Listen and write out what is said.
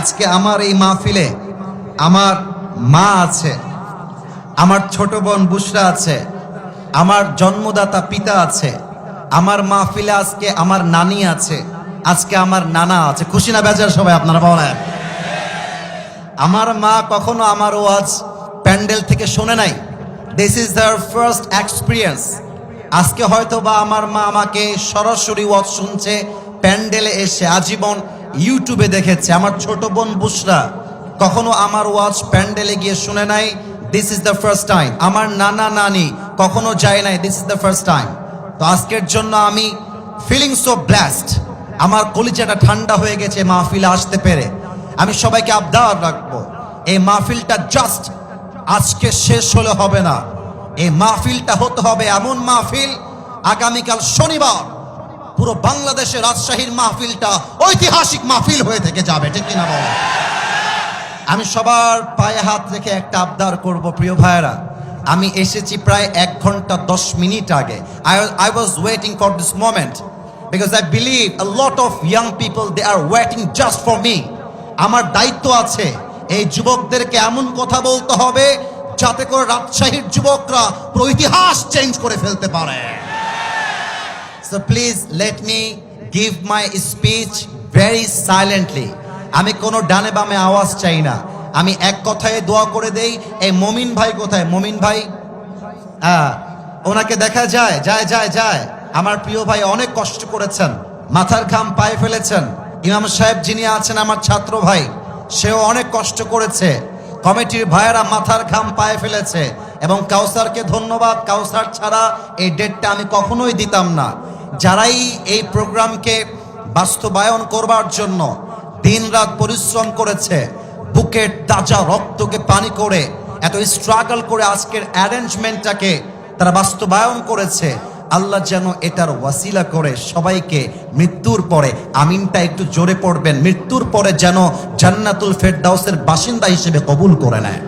আজকে আমার এই মাহফিলে আমার মা আছে, আমার ছোট বোন বুসরা আছে, আমার জন্মদাতা পিতা আছে, আমার মাহফিলে আজকে আমার নানি আছে, আজকে আমার নানা আছে। খুশি না বেজার সবাই আপনারা বলেন? আমার মা কখনো আমার ওয়াজ প্যান্ডেল থেকে শোনে নাই। This is their first experience আজকে হয়তো বা আমার মা আমাকে সরাসরি ওয়াজ শুনছে, প্যান্ডেলে এসে আজীবন ইউটিউবে দেখেছে, আমার ছোট বোন বুসরা কখনো আমার ওয়াজ প্যান্ডেলে গিয়ে শুনে নাই this is the first time আমার নানা নানি কখনো যায় নাই this is the first time তো আজকের জন্য আমি ফিলিং সো ব্লাস্ট আমার কলিচাটা ঠান্ডা হয়ে গেছে, মাহফিলে আসতে পেরে। আমি সবাইকে আবদার রাখব, এই মাহফিলটা জাস্ট আজকে শেষ হলে হবে না। এই মাহফিলটা হতে হবে এমন মাহফিল আগামীকাল শনিবার। পুরো বাংলাদেশে রাজশাহীর মাহফিলটা ঐতিহাসিক মাহফিল হয়ে থেকে যাবে, ঠিক কিনা বল? আমি সবার পায়ে হাত রেখে একটা আবদার করব, প্রিয় ভাইয়েরা। আমি এসেছি প্রায় এক ঘণ্টা দশ মিনিট আগে। I was waiting for this moment because I believe a lot of young people they are waiting just for me আমার দায়িত্ব আছে, এই যুবকদেরকে এমন কথা বলতে হবে যাতে করে রাজশাহীর যুবকরা পুরো ইতিহাস চেঞ্জ করে ফেলতে পারে। So please let me give my speech very silently আমি কোনো ডানে বামে আওয়াজ চাই না। আমি এক কথায় দোয়া করে দেই, এই মমিন ভাই কোথায়? মমিন ভাই? হ্যাঁ ওনাকে দেখা যায় যায় যায় যায়। আমার প্রিয় ভাই অনেক কষ্ট করেছেন, মাথার ঘাম পায়ে ফেলেছেন। ইমাম সাহেব যিনি আছেন, আমার ছাত্র ভাই, সেও অনেক কষ্ট করেছে। কমিটির ভাইয়েরা মাথার ঘাম পায়ে ফেলেছে। এবং কাউসারকে ধন্যবাদ, কাউসার ছাড়া এই ডেটটা আমি কখনোই দিতাম না। যারাই এই প্রোগ্রামকে বাস্তবায়ন করবার জন্য দিন রাত পরিশ্রম করেছে, বুকের তাজা রক্তকে পানি করে, এত স্ট্রাগল করে আজকের অ্যারেঞ্জমেন্টটাকে তারা বাস্তবায়ন করেছে, আল্লাহ যেন এটার ওয়াসিলা করে সবাইকে মৃত্যুর পরে, আমিনটা একটু জোরে পড়বেন, মৃত্যুর পরে যেন জান্নাতুল ফেরদাউসের বাসিন্দা হিসেবে কবুল করে নেয়।